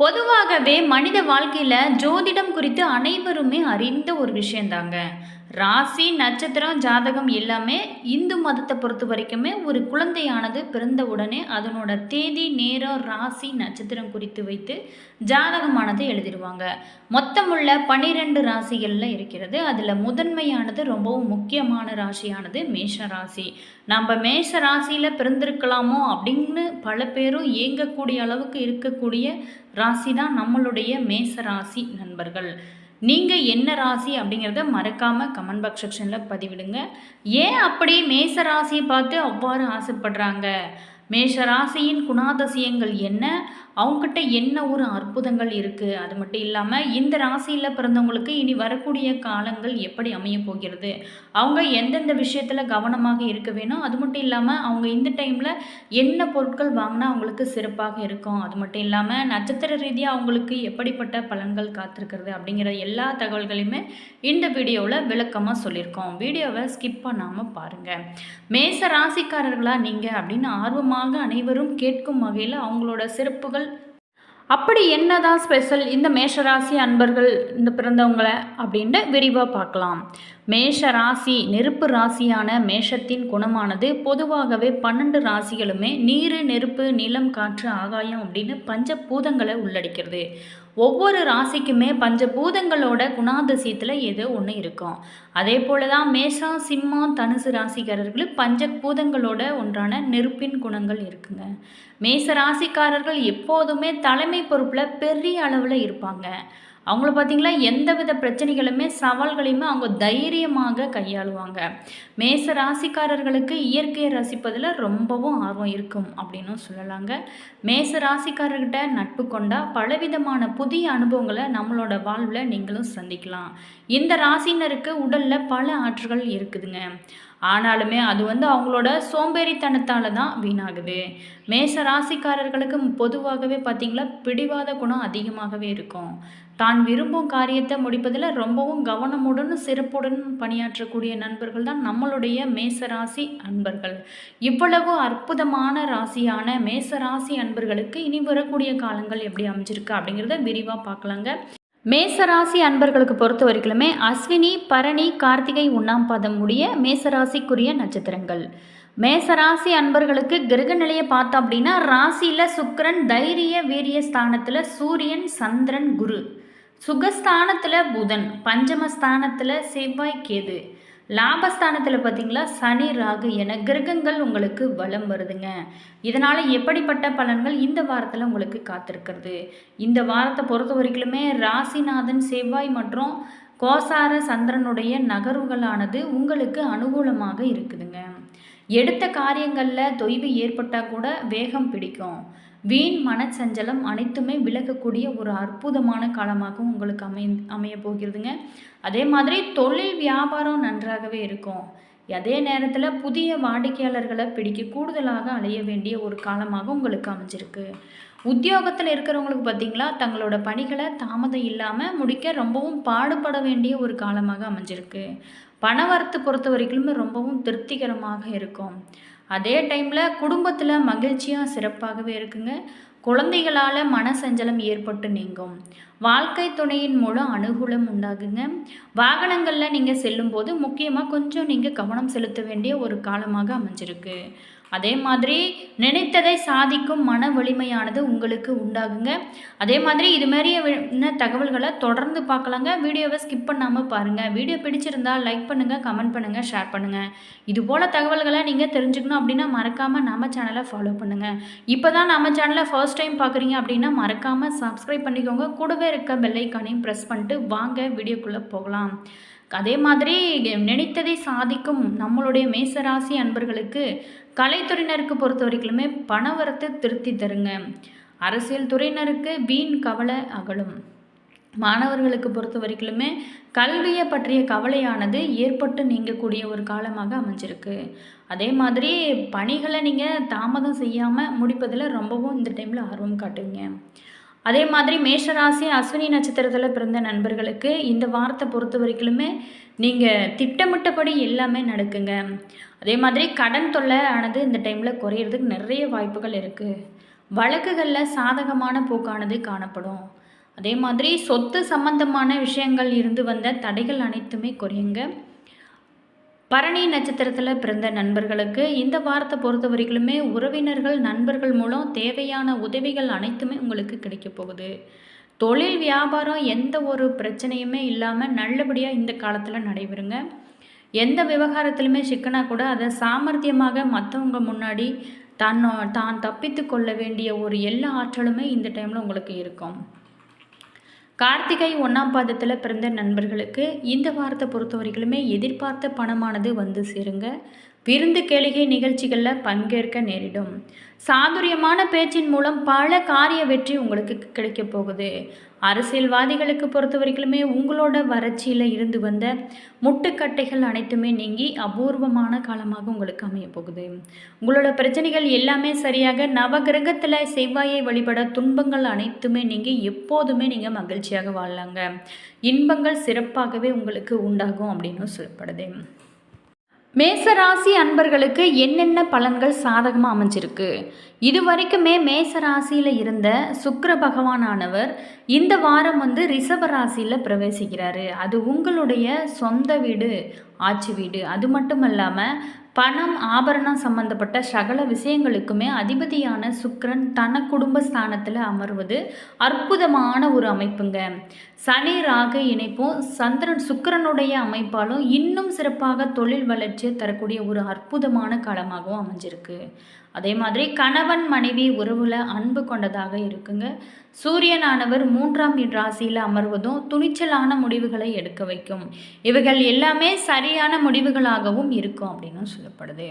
பொதுவாகவே மனித வாழ்க்கையில் ஜோதிடம் குறித்து அனைவருமே அறிந்த ஒரு விஷயந்தாங்க. ராசி நட்சத்திரம் ஜாதகம் எல்லாமே இந்து மதத்தை பொறுத்த வரைக்குமே ஒரு குழந்தையானது பிறந்த உடனே அதனோட தேதி நேரம் ராசி நட்சத்திரம் குறித்து வைத்து ஜாதகமானது எழுதிடுவாங்க. மொத்தமுள்ள பனிரெண்டு ராசிகளில் இருக்கிறது. அதில் முதன்மையானது ரொம்பவும் முக்கியமான ராசியானது மேஷ ராசி. நம்ம மேஷ ராசியில் பிறந்திருக்கலாமோ அப்படின்னு பல பேரும் இயங்கக்கூடிய அளவுக்கு இருக்கக்கூடிய ராசி தான் நம்மளுடைய மேச ராசி நண்பர்கள். நீங்கள் என்ன ராசி அப்படிங்கிறத மறக்காமல் கமெண்ட் பாக்ஸ் செக்ஷனில் பதிவிடுங்க. ஏன் அப்படி மேச ராசியை பார்த்து அவ்வாறு ஆசைப்படுறாங்க? மேஷ ராசியின் குணாதிசயங்கள் என்ன? அவங்கக்கிட்ட என்ன ஒரு அற்புதங்கள் இருக்குது அது மட்டும் இல்லாமல் இந்த ராசியில் பிறந்தவங்களுக்கு இனி வரக்கூடிய காலங்கள் எப்படி அமைய போகிறது? அவங்க எந்தெந்த விஷயத்தில் கவனமாக இருக்க வேணும்? அது மட்டும் இல்லாமல் அவங்க இந்த டைமில் என்ன பொருட்கள் வாங்கினா அவங்களுக்கு சிறப்பாக இருக்கும்? அது மட்டும் இல்லாமல் நட்சத்திர ரீதியாக அவங்களுக்கு எப்படிப்பட்ட பலன்கள் காத்திருக்கிறது? அப்படிங்கிற எல்லா தகவல்களையுமே இந்த வீடியோவில் விளக்கமாக சொல்லியிருக்கோம். வீடியோவை ஸ்கிப் பண்ணாமல் பாருங்கள் மேச ராசிக்காரர்களாக நீங்கள் அப்படின்னு ஆர்வமாக அனைவரும் கேட்கும் வகையில் அவங்களோட சிறப்புகள் அப்படி என்னதான் ஸ்பெஷல் இந்த மேஷராசி அன்பர்கள் இந்த பிறந்தவங்களை அப்படின்ட்டு விரிவாக பார்க்கலாம். மேஷ ராசி நெருப்பு ராசியான மேஷத்தின் குணமானது பொதுவாகவே பன்னெண்டு ராசிகளுமே நீர் நெருப்பு நிலம் காற்று ஆகாயம் அப்படின்னு பஞ்ச பூதங்களை உள்ளடக்கிறது ஒவ்வொரு ராசிக்குமே பஞ்சபூதங்களோட குணாதிசயத்தில் ஏதோ ஒன்று இருக்கும். அதே போல தான் மேஷா சிம்மம் தனுசு ராசிக்காரர்களுக்கு பஞ்சபூதங்களோட ஒன்றான நெருப்பின் குணங்கள் இருக்குங்க. மேச ராசிக்காரர்கள் எப்போதுமே தலைமை பொறுப்பில் பெரிய அளவில் இருப்பாங்க. அவங்கள பார்த்திங்களா எந்தவித பிரச்சனைகளுமே சவால்களையுமே அவங்க தைரியமாக கையாளுவாங்க. மேச ராசிக்காரர்களுக்கு இயற்கையை ரசிப்பதில் ரொம்பவும் ஆர்வம் இருக்கும் அப்படின்னும் சொல்லலாங்க. மேச ராசிக்காரர்கிட்ட நட்பு கொண்டால் பலவிதமான புதிய அனுபவங்களை நம்மளோட வாழ்வில் நீங்களும் சந்திக்கலாம். இந்த ராசினருக்கு உடலில் பல ஆற்றுகள் இருக்குதுங்க. ஆனாலுமே அது வந்து அவங்களோட சோம்பேறித்தனத்தால் தான் வீணாகுது. மேச ராசிக்காரர்களுக்கு பொதுவாகவே பார்த்திங்களா பிடிவாத குணம் அதிகமாகவே இருக்கும். தான் விரும்பும் காரியத்தை முடிப்பதில் ரொம்பவும் கவனமுடன் சிறப்புடன் பணியாற்றக்கூடிய நண்பர்கள் தான் நம்மளுடைய மேசராசி அன்பர்கள். இவ்வளவு அற்புதமான ராசியான மேசராசி அன்பர்களுக்கு இனி வரக்கூடிய காலங்கள் எப்படி அமைஞ்சிருக்கு அப்படிங்கிறத விரிவாக பார்க்கலாங்க. மேசராசி அன்பர்களுக்கு பொறுத்த வரைக்குமே அஸ்வினி பரணி கார்த்திகை உண்ணாம் பாதம் உடைய மேசராசிக்குரிய நட்சத்திரங்கள். மேசராசி அன்பர்களுக்கு கிரக நிலையை பார்த்தோம் அப்படின்னா ராசியில் சுக்கரன் தைரிய வீரிய ஸ்தானத்தில் சூரியன் சந்திரன் குரு. சுகஸ்தானத்தில் புதன் பஞ்சமஸ்தானத்தில் செவ்வாய் கேது. லாபஸ்தானத்தில் பார்த்தீங்களா சனி ராகு என கிரகங்கள் உங்களுக்கு வலம் வருதுங்க. இதனால் எப்படிப்பட்ட பலன்கள் இந்த வாரத்தில் உங்களுக்கு காத்திருக்கிறது? இந்த வாரத்தை பொறுத்த வரைக்குமே ராசிநாதன் செவ்வாய் மற்றும் கோசார சந்திரனுடைய நகர்வுகளானது உங்களுக்கு அனுகூலமாக இருக்குதுங்க. எடுத்த காரியங்களில் தொய்வு ஏற்பட்டால் கூட வேகம் பிடிக்கும். வீண் மனச்சஞ்சலம் அனைத்துமே விலகக்கூடிய ஒரு அற்புதமான காலமாகவும் உங்களுக்கு அமை அமைய போகிறதுங்க. அதே மாதிரி தொழில் வியாபாரம் நன்றாகவே இருக்கும். அதே நேரத்தில் புதிய வாடிக்கையாளர்களை பிடிக்க கூடுதலாக அலைய வேண்டிய ஒரு காலமாக உங்களுக்கு அமைஞ்சிருக்கு. உத்தியோகத்தில் இருக்கிறவங்களுக்கு பார்த்திங்களா தங்களோட பணிகளை தாமதம் இல்லாமல் முடிக்க ரொம்பவும் பாடுபட வேண்டிய ஒரு காலமாக அமைஞ்சிருக்கு. பணவரத்து பொறுத்த வரைக்குமே ரொம்பவும் திருப்திகரமாக இருக்கும். அதே டைமில் குடும்பத்தில் மகிழ்ச்சியாக சிறப்பாகவே இருக்குங்க. குழந்தைகளால் மனசஞ்சலம் ஏற்பட்டு நீங்கும். வாழ்க்கை துணையின் மூலம் அனுகூலம் உண்டாகுங்க. வாகனங்களில் நீங்கள் செல்லும்போது முக்கியமாக கொஞ்சம் நீங்கள் கவனம் செலுத்த வேண்டிய ஒரு காலமாக அமைஞ்சிருக்கு. அதே மாதிரி நினைத்ததை சாதிக்கும் மன வலிமையானது உங்களுக்கு உண்டாகுங்க. அதே மாதிரி இது மாதிரியான என்ன தகவல்களை தொடர்ந்து பார்க்கலாங்க. வீடியோவை ஸ்கிப் பண்ணாமல் பாருங்கள் வீடியோ பிடிச்சிருந்தால் லைக் பண்ணுங்கள் கமெண்ட் பண்ணுங்கள் ஷேர் பண்ணுங்கள் இது போல் தகவல்களை நீங்கள் தெரிஞ்சுக்கணும் அப்படின்னா மறக்காமல் நம்ம சேனலை ஃபாலோ பண்ணுங்கள் இப்போ தான் நம்ம சேனலை ஃபர்ஸ்ட் டைம் பார்க்குறீங்க அப்படின்னா மறக்காமல் சப்ஸ்கிரைப் பண்ணிக்கோங்க. கூடவே இருக்க பெல்லைக்கானையும் ப்ரெஸ் பண்ணிட்டு வாங்க வீடியோக்குள்ளே போகலாம். அதே மாதிரி நினைத்ததை சாதிக்கும் நம்மளுடைய மேசராசி அன்பர்களுக்கு கலைத்துறையினருக்கு பொறுத்த வரைக்குமே பணவரத்து திருப்தி தருங்க. அரசியல் துறையினருக்கு வீண் கவலை அகலும். மாணவர்களுக்கு பொறுத்த வரைக்குமே கல்வியை பற்றிய கவலையானது ஏற்பட்டு நீங்கக்கூடிய ஒரு காலமாக அமைஞ்சிருக்கு. அதே மாதிரி பணிகளை நீங்கள் தாமதம் செய்யாமல் முடிப்பதில் ரொம்பவும் இந்த டைமில் ஆர்வம் காட்டுவீங்க. அதே மாதிரி மேஷராசி அஸ்வினி நட்சத்திரத்தில் பிறந்த நண்பர்களுக்கு இந்த வாரத்தை பொறுத்த வரைக்குமே நீங்கள் திட்டமிட்டபடி எல்லாமே நடக்குங்க. அதே மாதிரி கடன் தொல்லை ஆனது இந்த டைமில் குறையிறதுக்கு நிறைய வாய்ப்புகள் இருக்குது வழக்குகளில் சாதகமான போக்கானது காணப்படும். அதே மாதிரி சொத்து சம்பந்தமான விஷயங்கள் இருந்து வந்த தடைகள் அனைத்துமே குறையுங்க. பரணி நட்சத்திரத்தில் பிறந்த நண்பர்களுக்கு இந்த வாரத்தை பொறுத்த வரைக்குமே உறவினர்கள் நண்பர்கள் மூலம் தேவையான உதவிகள் அனைத்துமே உங்களுக்கு கிடைக்க போகுது. தொழில் வியாபாரம் எந்த ஒரு பிரச்சனையுமே இல்லாமல் நல்லபடியாக இந்த காலத்தில் நடைபெறுங்க. எந்த விவகாரத்திலுமே சிக்கனா கூட அதை சாமர்த்தியமாக மற்றவங்க முன்னாடி தன்னோ தான் தப்பித்து கொள்ள வேண்டிய ஒரு எல்லா ஆற்றலுமே இந்த டைமில் உங்களுக்கு இருக்கும். கார்த்திகை ஒன்றாம் பாதத்தில் பிறந்த நண்பர்களுக்கு இந்த வாரத்தை பொறுத்த வரைக்குமே எதிர்பார்த்த பணமானது வந்து சேருங்க. விருந்து கேளிகை நிகழ்ச்சிகளில் பங்கேற்க நேரிடும். சாதுரியமான பேச்சின் மூலம் பல காரிய வெற்றி உங்களுக்கு கிடைக்க போகுது. அரசியல்வாதிகளுக்கு பொறுத்த வரைக்குமே உங்களோட வறட்சியில் இருந்து வந்த முட்டுக்கட்டைகள் அனைத்துமே நீங்கி அபூர்வமான காலமாக உங்களுக்கு அமைய போகுது. உங்களோட பிரச்சனைகள் எல்லாமே சரியாக நவகிரகத்தில் செவ்வாயை வழிபட துன்பங்கள் அனைத்துமே நீங்கி எப்போதுமே நீங்கள் மகிழ்ச்சியாக வாழலாங்க. இன்பங்கள் சிறப்பாகவே உங்களுக்கு உண்டாகும் அப்படின்னு சொல்லப்படுது. மேசராசி அன்பர்களுக்கு என்னென்ன பலன்கள் சாதகமாக அமைஞ்சிருக்கு? இது வரைக்குமே மேசராசியில் இருந்த சுக்கர பகவானானவர் இந்த வாரம் வந்து ரிஷப ராசியில் பிரவேசிக்கிறாரு. அது உங்களுடைய சொந்த வீடு ஆட்சி வீடு. அது மட்டும் இல்லாமல் பணம் ஆபரணம் சம்பந்தப்பட்ட சகல விஷயங்களுக்குமே அதிபதியான சுக்கரன் தன குடும்ப ஸ்தானத்தில் அமர்வது அற்புதமான ஒரு அமைப்புங்க. சனி ராக இணைப்பும் சந்திரன் சுக்கரனுடைய அமைப்பாலும் இன்னும் சிறப்பாக தொழில் வளர்ச்சியை தரக்கூடிய ஒரு அற்புதமான காலமாகவும் அமைஞ்சிருக்கு. அதே மாதிரி கணவன் மனைவி உறவில் அன்பு கொண்டதாக இருக்குங்க. சூரியனானவர் மூன்றாம் ராசியில் அமர்வதும் துணிச்சலான முடிவுகளை எடுக்க வைக்கும். இவைகள் எல்லாமே சரியான முடிவுகளாகவும் இருக்கும் அப்படின்னு சொல்லப்படுது.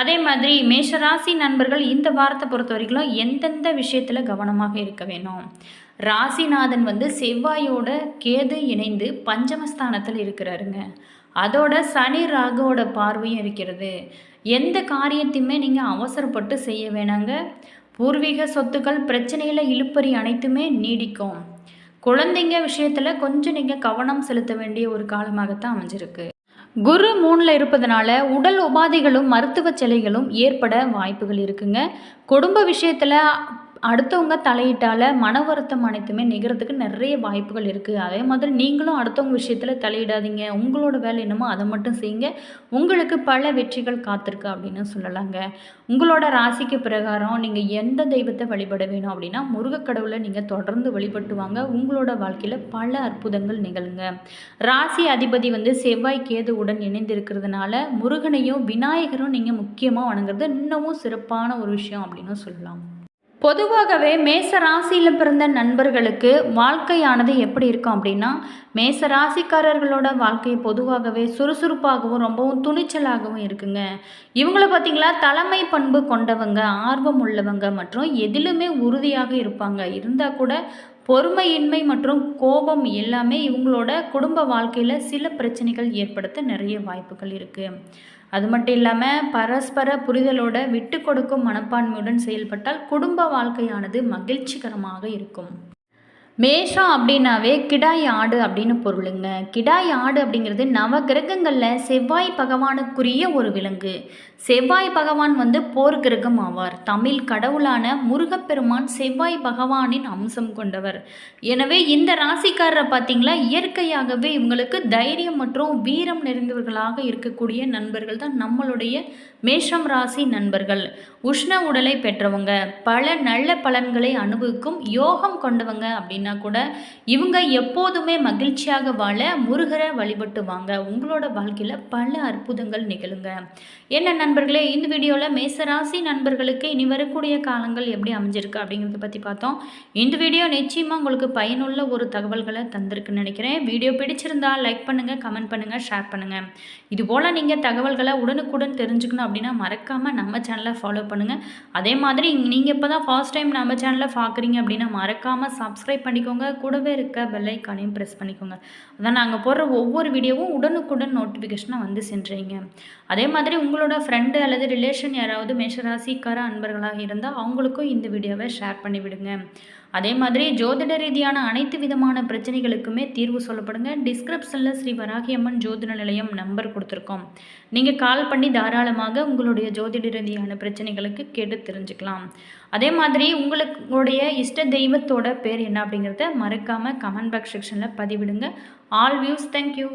அதே மாதிரி மேஷராசி நண்பர்கள் இந்த வாரத்தை பொறுத்த வரைக்கும் எந்தெந்த விஷயத்தில் கவனமாக இருக்க வேணும்? ராசிநாதன் வந்து செவ்வாயோட கேது இணைந்து பஞ்சமஸ்தானத்தில் இருக்கிறாருங்க. அதோட சனி ராகுவோட பார்வையும் இருக்கிறது. எந்த காரியத்தையுமே நீங்கள் அவசரப்பட்டு செய்ய வேணாங்க. பூர்வீக சொத்துக்கள் பிரச்சனையில் இழுப்பறி அனைத்துமே நீடிக்கும். குழந்தைங்க விஷயத்தில் கொஞ்சம் நீங்கள் கவனம் செலுத்த வேண்டிய ஒரு காலமாகத்தான் அமைஞ்சிருக்கு. குரு மூணில் இருப்பதனால உடல் உபாதைகளும் மருத்துவ சிலைகளும் ஏற்பட வாய்ப்புகள் இருக்குங்க. குடும்ப விஷயத்தில் அடுத்தவங்க தலையிட்டால் மன வருத்தம் அனைத்துமே நிகழ்கிறதுக்கு நிறைய வாய்ப்புகள் இருக்குது அதே மாதிரி நீங்களும் அடுத்தவங்க விஷயத்தில் தலையிடாதீங்க. உங்களோட வேலை என்னமோ அதை மட்டும் செய்யுங்க. உங்களுக்கு பல வெற்றிகள் காத்திருக்கு அப்படின்னு சொல்லலாங்க. உங்களோட ராசிக்கு பிரகாரம் நீங்கள் எந்த தெய்வத்தை வழிபட வேணும் அப்படின்னா முருகக்கடவுளை நீங்கள் தொடர்ந்து வழிபட்டு வாங்க. உங்களோட வாழ்க்கையில் பல அற்புதங்கள் நிகழுங்க. ராசி அதிபதி வந்து செவ்வாய் கேதுவுடன் இணைந்திருக்கிறதுனால முருகனையும் விநாயகரும் நீங்கள் முக்கியமாக வணங்குறது இன்னமும் சிறப்பான ஒரு விஷயம் அப்படின்னு சொல்லலாம். பொதுவாகவே மேச ராசியில் பிறந்த நண்பர்களுக்கு வாழ்க்கையானது எப்படி இருக்கும் அப்படின்னா மேச ராசிக்காரர்களோட வாழ்க்கை பொதுவாகவே சுறுசுறுப்பாகவும் ரொம்பவும் துணிச்சலாகவும் இருக்குங்க. இவங்கள பார்த்திங்களா தலைமை பண்பு கொண்டவங்க ஆர்வம் உள்ளவங்க மற்றும் எதிலுமே உறுதியாக இருப்பாங்க. இருந்தால் கூட பொறுமையின்மை மற்றும் கோபம் எல்லாமே இவங்களோட குடும்ப வாழ்க்கையில் சில பிரச்சனைகள் ஏற்படுத்த நிறைய வாய்ப்புகள் இருக்குது அது மட்டும் இல்லாமல் பரஸ்பர புரிதலோட விட்டு கொடுக்கும் மனப்பான்மையுடன் செயல்பட்டால் குடும்ப வாழ்க்கையானது மகிழ்ச்சிகரமாக இருக்கும். மேஷம் அப்படின்னாவே கிடாய் ஆடு அப்படின்னு பொருளுங்க. கிடாய் ஆடு அப்படிங்கிறது நவ கிரகங்களில் செவ்வாய் பகவானுக்குரிய ஒரு விலங்கு. செவ்வாய் பகவான் வந்து போர் கிரகம் ஆவார். தமிழ் கடவுளான முருகப்பெருமான் செவ்வாய் பகவானின் அம்சம் கொண்டவர். எனவே இந்த ராசிக்காரரை பார்த்தீங்களா? இயற்கையாகவே இவங்களுக்கு தைரியம் மற்றும் வீரம் நிறைந்தவர்களாக இருக்கக்கூடிய நண்பர்கள் தான் நம்மளுடைய மேஷம் ராசி நண்பர்கள். உஷ்ண உடலை பெற்றவங்க. பல நல்ல பலன்களை அனுபவிக்கும் யோகம் கொண்டவங்க அப்படின்னு கூட இவங்க எப்போதுமே மகிழ்ச்சியாக வாழ முருகரை வழிபட்டு வாங்க. உங்களோட வாழ்க்கையில் பல அற்புதங்கள் நிகழுங்க. என்ன நண்பர்களே இந்த வீடியோவில் மேசராசி நண்பர்களுக்கு இனி வரக்கூடிய காலங்கள் எப்படி அமைஞ்சிருக்கு அப்படிங்கிறத பற்றி பார்த்தோம். இந்த வீடியோ நிச்சயமாக உங்களுக்கு பயனுள்ள ஒரு தகவல்களை தந்திருக்குன்னு நினைக்கிறேன். வீடியோ பிடிச்சிருந்தால் லைக் பண்ணுங்கள் கமெண்ட் பண்ணுங்கள் ஷேர் பண்ணுங்கள் இதுபோல் நீங்கள் தகவல்களை உடனுக்குடன் தெரிஞ்சுக்கணும் அப்படின்னா மறக்காமல் நம்ம சேனலை ஃபாலோ பண்ணுங்கள் அதே மாதிரி நீங்கள் இப்போ தான் ஃபர்ஸ்ட் டைம் நம்ம சேனலை பார்க்குறீங்க அப்படின்னா மறக்காமல் சப்ஸ்கிரைப் பண்ணிக்கோங்க. கூடவே இருக்க பெல்லைக்கானையும் ப்ரெஸ் பண்ணிக்கோங்க. அதான் நாங்கள் போடுற ஒவ்வொரு வீடியோவும் உடனுக்குடன் நோட்டிஃபிகேஷனாக வந்து சென்றீங்க. அதே மாதிரி உங்களோட ஃப்ரெண்டு அல்லது ரிலேஷன் யாராவது மேஷராசிக்கார அன்பர்களாக இருந்தால் அவங்களுக்கும் இந்த வீடியோவை ஷேர் பண்ணிவிடுங்க. அதே மாதிரி ஜோதிட ரீதியான அனைத்து விதமான பிரச்சனைகளுக்குமே தீர்வு சொல்லப்படுங்க. டிஸ்கிரிப்ஷனில் ஸ்ரீ வராகியம்மன் ஜோதிட நிலையம் நம்பர் கொடுத்துருக்கோம். நீங்கள் கால் பண்ணி தாராளமாக உங்களுடைய ஜோதிட ரீதியான பிரச்சனைகளுக்கு கேட்டு தெரிஞ்சுக்கலாம். அதே மாதிரி உங்களுடைய இஷ்ட தெய்வத்தோட பேர் என்ன அப்படிங்கிறத மறக்காமல் கமெண்ட் பாக்ஸ் செக்ஷனில் பதிவிடுங்க. All views thank you